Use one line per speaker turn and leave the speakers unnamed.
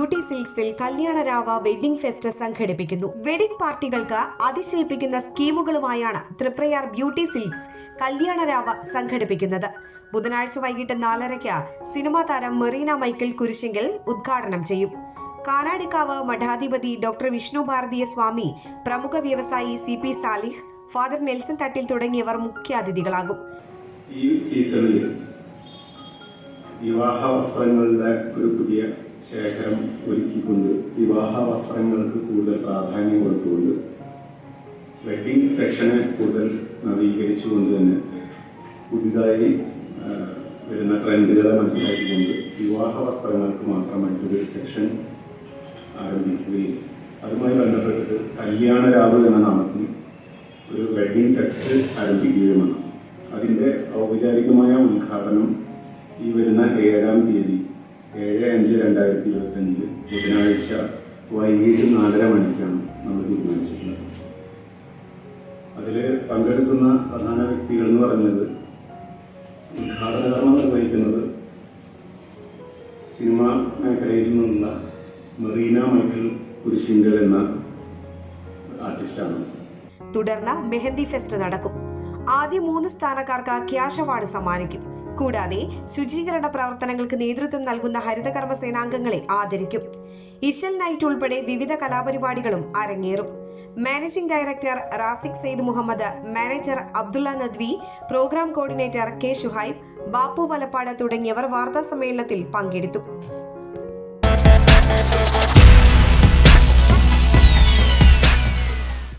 Beauty സിൽക്സിൽ Kalyanarava wedding fest സംഘടിപ്പിക്കുന്നു. Wedding പാർട്ടികൾക്ക് അതിശയിപ്പിക്കുന്ന സ്കീമുകളുമായാണ് തൃപ്രയാർ ബ്യൂട്ടി സിൽക്സ് കല്യാണരാവ സംഘടിപ്പിക്കുന്നത്. ബുധനാഴ്ച വൈകിട്ട് നാലരയ്ക്ക് സിനിമാ താരം മെറീന മൈക്കിൾ കുരിശിങ്കൽ ഉദ്ഘാടനം ചെയ്യും. കാനാടിക്കാവ് മഠാധിപതി ഡോക്ടർ വിഷ്ണു ഭാരതീയ സ്വാമി പ്രമുഖ വ്യവസായി C P Salih father Nelson Thattil തുടങ്ങിയവർ മുഖ്യാതിഥികളാകും
ഈ സീസണിൽ വിവാഹ വസ്ത്രങ്ങളുടെ ഒരു പുതിയ ശേഖരം ഒരുക്കിക്കൊണ്ട് വിവാഹ വസ്ത്രങ്ങൾക്ക് കൂടുതൽ പ്രാധാന്യം കൊടുത്തുകൊണ്ട് വെഡിങ് സെക്ഷനെ കൂടുതൽ നവീകരിച്ചുകൊണ്ട് തന്നെ പുതിയതായി വരുന്ന ട്രെൻഡുകളെ മനസ്സിലാക്കിക്കൊണ്ട് വിവാഹ വസ്ത്രങ്ങൾക്ക് മാത്രമായിട്ടൊരു സെക്ഷൻ ആരംഭിക്കുകയും. അതുമായി ബന്ധപ്പെട്ടിട്ട് കല്യാണ രാവ് എന്ന നാമത്തിൽ ഒരു വെഡിങ് ഫെസ്റ്റ് ആരംഭിക്കുകയുമാണ്. അതിന്റെ ഔപചാരികമായ ഉദ്ഘാടനം ഈ വരുന്ന ഏഴാം തീയതി അഞ്ച് രണ്ടായിരത്തി ഇരുപത്തഞ്ച് ബുധനാഴ്ച വൈകിട്ട് നാലര മണിക്കാണ് നമ്മൾ തീരുമാനിച്ചിട്ടുള്ളത്. അതിൽ പങ്കെടുക്കുന്ന പ്രധാന വ്യക്തികൾ എന്ന് പറഞ്ഞത് ഉദ്ഘാടന കർമ്മം നിർവഹിക്കുന്നത് സിനിമാ മേഖലയിൽ നിന്നുള്ള മെറീന മൈക്കിൾ കുരിശിങ്കൽ എന്ന ആർട്ടിസ്റ്റാണ്.
തുടർന്ന് മെഹന്തി ഫെസ്റ്റ് നടക്കും. ആദ്യ മൂന്ന് സ്ഥാനക്കാർക്ക് ക്യാഷ് അവാർഡ് സമ്മാനിക്കും. കൂടാതെ ശുചീകരണ പ്രവർത്തനങ്ങൾക്ക് നേതൃത്വം നൽകുന്ന ഹരിതകർമ്മ സേനാംഗങ്ങളെ ആദരിക്കും. ഇഷൽ നൈറ്റ് ഉൾപ്പെടെ വിവിധ കലാപരിപാടികളും അരങ്ങേറും. Managing director Rasiq Syed Muhammad manager Abdulla Nadvi programme coordinator K Shuhaib Bappu Valappad തുടങ്ങിയവർ വാർത്താ സമ്മേളനത്തിൽ പങ്കെടുത്തു.